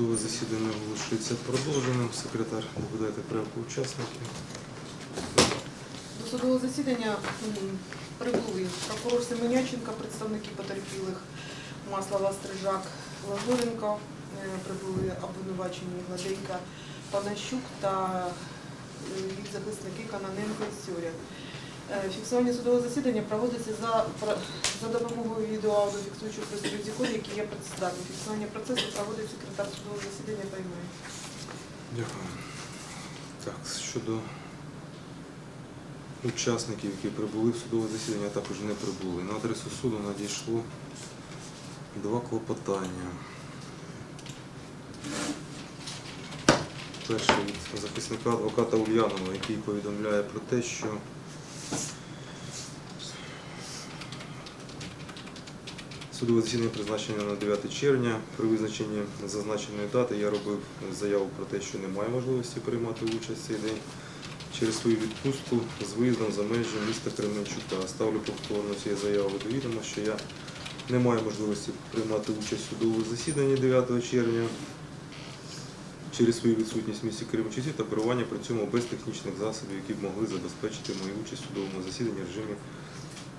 Судове засідання оголошується продовженим. Секретар, доповідайте порядку учасників. До судового засідання прибули прокурор Семеняченко, представники потерпілих Маслова, Стрижак, Лазоренко, е, прибули обвинувачені Гладенька, Панащук та е, їх захисники Каноненко і Сьоря. Фіксування судового засідання проводиться за, за допомогою відеоаудіофіксуючих пристроїв ЗІКОД, які є працездатні. Фіксування процесу проводить секретар судового засідання приймає. Дякую. Так, щодо учасників, які прибули в судове засідання, також не прибули. На адресу суду надійшло два клопотання. Перше від захисника адвоката Ульянова, який повідомляє про те, що Судове засідання призначено на 9 червня. При визначенні зазначеної дати я робив заяву про те, що немає можливості приймати участь в цей день через свою відпустку з виїздом за межі міста Кременчука. Ставлю повторно цієї заяви до відома, що я не маю можливості приймати участь в судовому засіданні 9 червня через свою відсутність в місті Кременчуці та керування при цьому без технічних засобів, які б могли забезпечити мою участь в судовому засіданні в режимі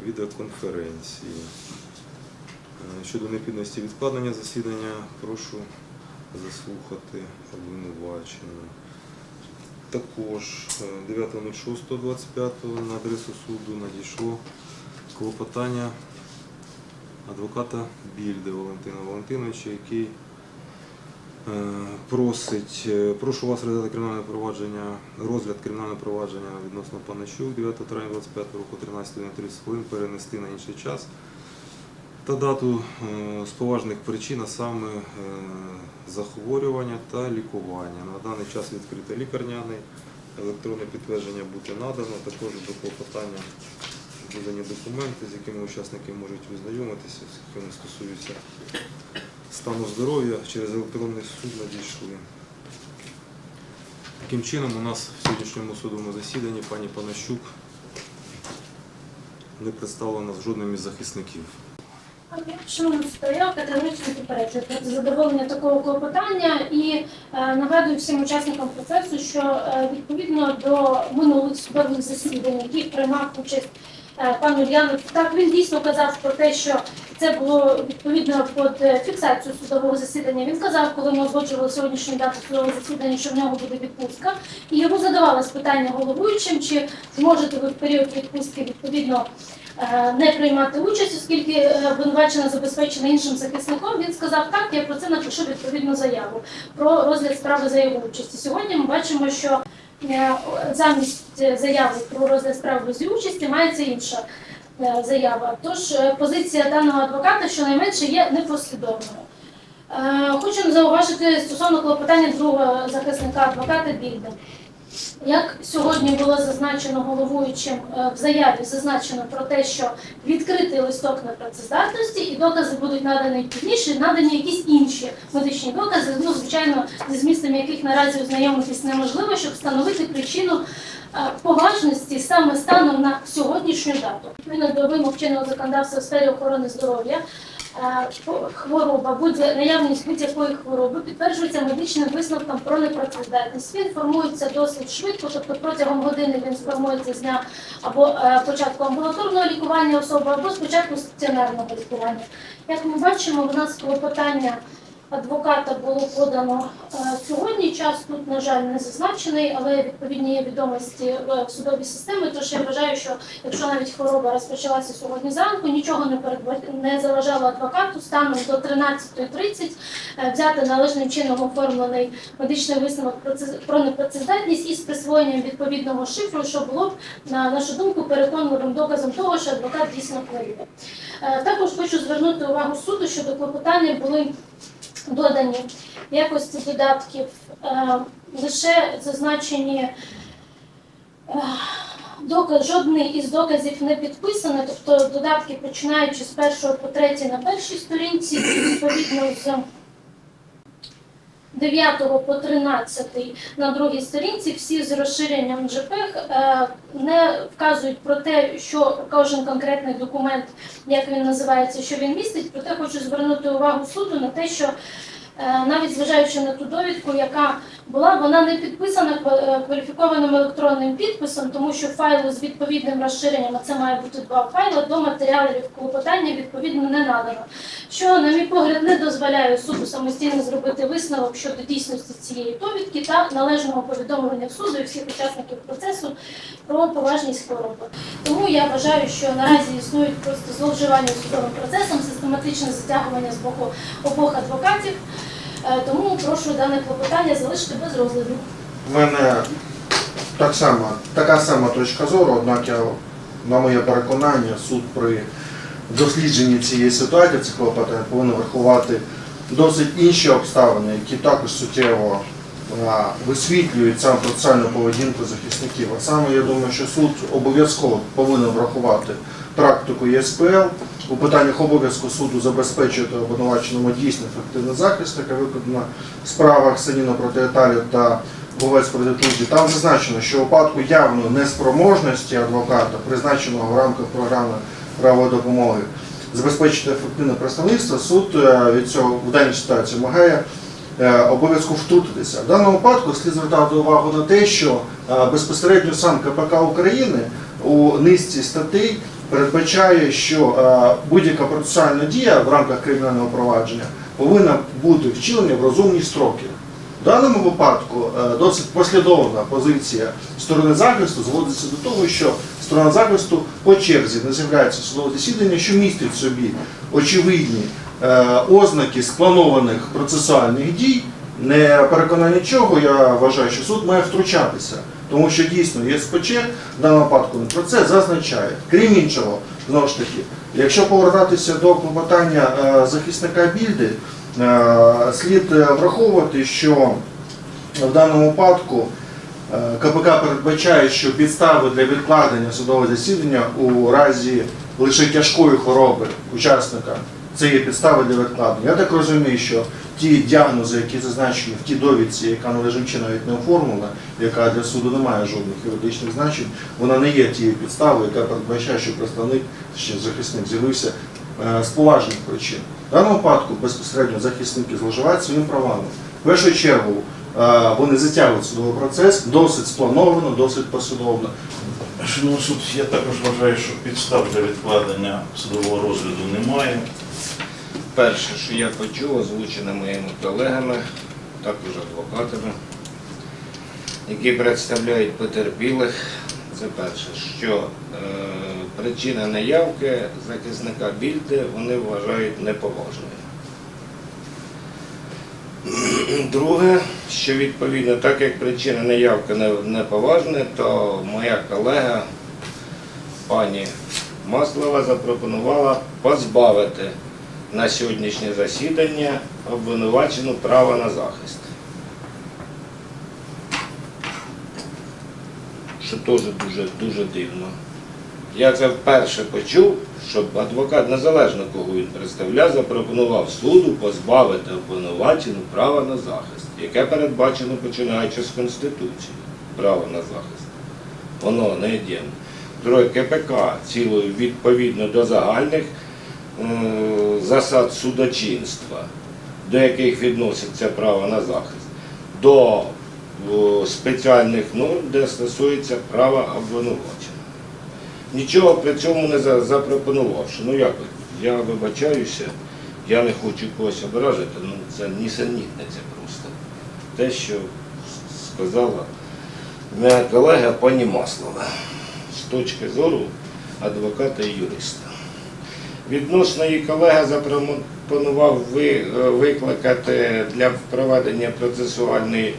відеоконференції. Е, Щодо необхідності відкладення засідання, прошу заслухати обвинувачення. Також е, 9.06.25 на адресу суду надійшло клопотання адвоката Більди Валентина Валентиновича, який е, просить, е, прошу вас розглядати кримінальне провадження, розгляд кримінального провадження відносно Панащук 9 травня 25 року 13 на 30 хвилин перенести на інший час та дату е, з поважних причин, а саме е, захворювання та лікування. На даний час відкрите лікарняний, електронне підтвердження бути надано, також до клопотання додані документи, з якими учасники можуть ознайомитися, оскільки вони стосуються стану здоров'я, через електронний суд надійшли. Таким чином, у нас в сьогоднішньому судовому засіданні пані Панащук не представлена жодним із захисників. Шановні суд, я категорично попереджую проти задоволення такого клопотання і е, нагадую всім учасникам процесу, що е, відповідно до минулих судових засідань, яких приймав участь пан Ульянов, так він дійсно казав про те, що це було відповідно під е, фіксацію судового засідання. Він казав, коли ми узгоджували сьогоднішню дату судового засідання, що в нього буде відпустка, і йому задавалось питання головуючим, чи зможете ви в період відпустки відповідно е, не приймати участь, оскільки е, обвинувачена забезпечена іншим захисником. Він сказав, так, я про це напишу відповідну заяву про розгляд справи за його участі. Сьогодні ми бачимо, що е, замість е, заяви про розгляд справи без участі мається інша е, заява. Тож е, позиція даного адвоката щонайменше є непослідовною. Е, Хочу зауважити стосовно клопотання другого захисника адвоката Більда. Як сьогодні було зазначено головуючим е, в заяві, зазначено про те, що відкритий листок на працездатності і докази будуть надані пізніше, надані якісь інші медичні докази, ну звичайно, зі змістом яких наразі ознайомитись неможливо, щоб встановити причину е, поважності саме станом на сьогоднішню дату. Відповідно до вимог чинного законодавства в сфері охорони здоров'я. Хвороба, будь наявність будь-якої хвороби підтверджується медичним висновком про непрацездатність. Він формується досить швидко, тобто протягом години він сформується з дня або е, початку амбулаторного лікування особи, або спочатку стаціонарного лікування. Як ми бачимо, в нас клопотання адвоката було подано е, сьогодні. Час тут, на жаль, не зазначений, але відповідні є відомості в судовій системі. Тож я вважаю, що якщо навіть хвороба розпочалася сьогодні зранку, нічого не передбач- не заважало адвокату станом до 13.30 е, взяти належним чином оформлений медичний висновок про непрацездатність із присвоєнням відповідного шифру, що було б, на нашу думку, переконливим доказом того, що адвокат дійсно хворіє. Е, Також хочу звернути увагу суду, що до клопотання були додані в якості додатків е, лише зазначені. е, Доказ, жодний із доказів не підписаний, тобто додатки починаючи з першого по третій на першій сторінці, відповідно з 9 по 13 на другій сторінці, всі з розширенням JPEG е, не вказують про те, що кожен конкретний документ, як він називається, що він містить. Проте хочу звернути увагу суду на те, що навіть зважаючи на ту довідку, яка була, вона не підписана е, кваліфікованим електронним підписом, тому що файлу з відповідним розширенням, а це має бути два файли, до матеріалів клопотання відповідно не надано. Що, на мій погляд, не дозволяє суду самостійно зробити висновок щодо дійсності цієї довідки та належного повідомлення суду і всіх учасників процесу про поважність хвороби. Тому я вважаю, що наразі існують просто зловживання судовим процесом, систематичне затягування з боку обох адвокатів. Е, Тому прошу дане клопотання залишити без розгляду. У мене так само, така сама точка зору, однак я, на моє переконання, суд при дослідженні цієї ситуації цих клопотань повинен врахувати досить інші обставини, які також суттєво висвітлюють сам процесуальну поведінку захисників. А саме я думаю, що суд обов'язково повинен врахувати практику ЄСПЛ у питаннях обов'язку суду забезпечувати обвинуваченому дійсно ефективний захист, яка викладена в справах Саніна проти Італії та Говець проти Турції. Там зазначено, що у випадку явної неспроможності адвоката, призначеного в рамках програми правової допомоги, забезпечити ефективне представництво, суд е, від цього в даній ситуації вимагає е, обов'язку втрутитися. В даному випадку слід звертати увагу на те, що е, безпосередньо сам КПК України у низці статей передбачає, що е, будь-яка процесуальна дія в рамках кримінального провадження повинна бути вчинена в розумні строки. В даному випадку е, досить послідовна позиція сторони захисту зводиться до того, що сторона захисту по черзі не з'являється судове засідання, що містить в собі очевидні е, ознаки спланованих процесуальних дій. Не переконання чого, я вважаю, що суд має втручатися, тому що дійсно ЄСПЧ в даному випадку про це зазначає. Крім іншого, знову ж таки, якщо повертатися до клопотання е, захисника Більди, Е, Слід е, враховувати, що в даному випадку КПК передбачає, що підстави для відкладення судового засідання у разі лише тяжкої хвороби учасника це є підстави для відкладення. Я так розумію, що ті діагнози, які зазначені в тій довідці, яка належним чином навіть не оформлена, яка для суду не має жодних юридичних значень, вона не є тією підставою, яка передбачає, що представник чи захисник з'явився е, з поважних причин. В даному випадку безпосередньо захисники зловживають своїми правами. В першу чергу е, вони затягують судовий процес досить сплановано, досить послідовно. Шановний суд, я також вважаю, що підстав для відкладення судового розгляду немає. Перше, що я почув, озвучене моїми колегами, також адвокатами, які представляють потерпілих. Це перше, що е, причина неявки захисника Більди вони вважають неповажною. Друге, що відповідно, так як причина неявки неповажна, то моя колега пані Маслова запропонувала позбавити на сьогоднішнє засідання обвинувачену право на захист. Що теж дуже, дуже дивно. Я це вперше почув, щоб адвокат, незалежно кого він представляв, запропонував суду позбавити обвинувачену права на захист, яке передбачено починаючи з Конституції. Право на захист. Воно не є. Друге КПК цілою відповідно до загальних засад судочинства, до яких відноситься право на захист, до е, спеціальних норм, де стосується права обвинувачення. Нічого при цьому не запропонувавши. Ну як, я вибачаюся, я не хочу когось ображити, ну це нісенітниця просто. Те, що сказала моя колега пані Маслова з точки зору адвоката і юриста. Відносно її колега запропонував е, викликати для проведення процесуальної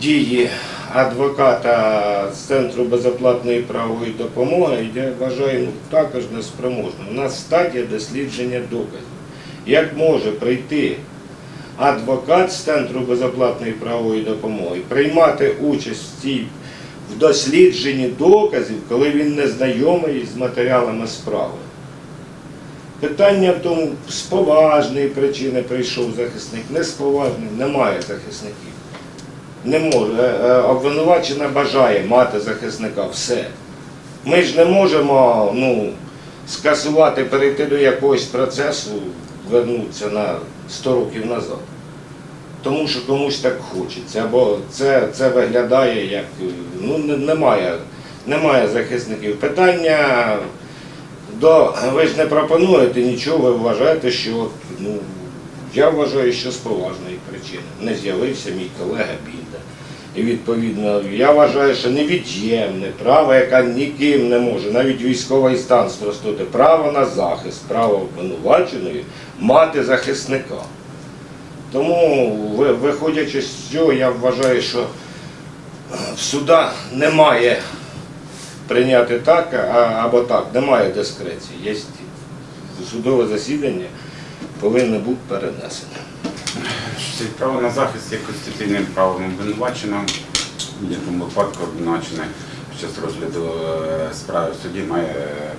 дії адвоката з Центру безоплатної правової допомоги, я вважаю також неспроможним. У нас стадія дослідження доказів. Як може прийти адвокат з Центру безоплатної правової допомоги, приймати участь в цій в дослідженні доказів, коли він не знайомий з матеріалами справи. Питання в тому, з поважної причини прийшов захисник, не з поважної, немає захисників. Не може. Е, е, Обвинувачена бажає мати захисника. Все. Ми ж не можемо ну, скасувати, перейти до якогось процесу, вернутися на 100 років назад. тому що комусь так хочеться. Або це, це виглядає як ну, немає, немає захисників. Питання до ви ж не пропонуєте нічого, ви вважаєте, що ну, я вважаю, що з поважної причини. Не з'явився мій колега Бінда. І відповідно, я вважаю, що невід'ємне право, яке ніким не може, навіть військовий стан спростити, право на захист, право обвинуваченої мати захисника. Тому, виходячи з цього, я вважаю, що в суда немає прийняти так або так, немає дискреції. Є судове засідання повинно бути перенесене. Право на захист є конституційним правом обвинуваченого. В будь-якому випадку обвинувачений під час розгляду е, справи в суді має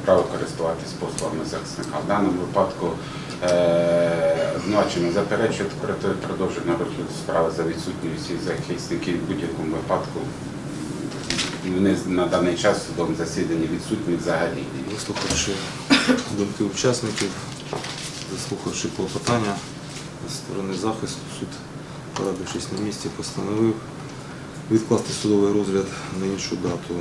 право користуватись послугами захисника. В даному випадку е, обвинувачений заперечує продовження розгляду справи за відсутністю захисників в будь-якому випадку. Вони на даний час в судовому засіданні відсутні взагалі. Вислухавши думки учасників, заслухавши клопотання з сторони захисту, суд, порадившись на місці, постановив відкласти судовий розгляд на іншу дату.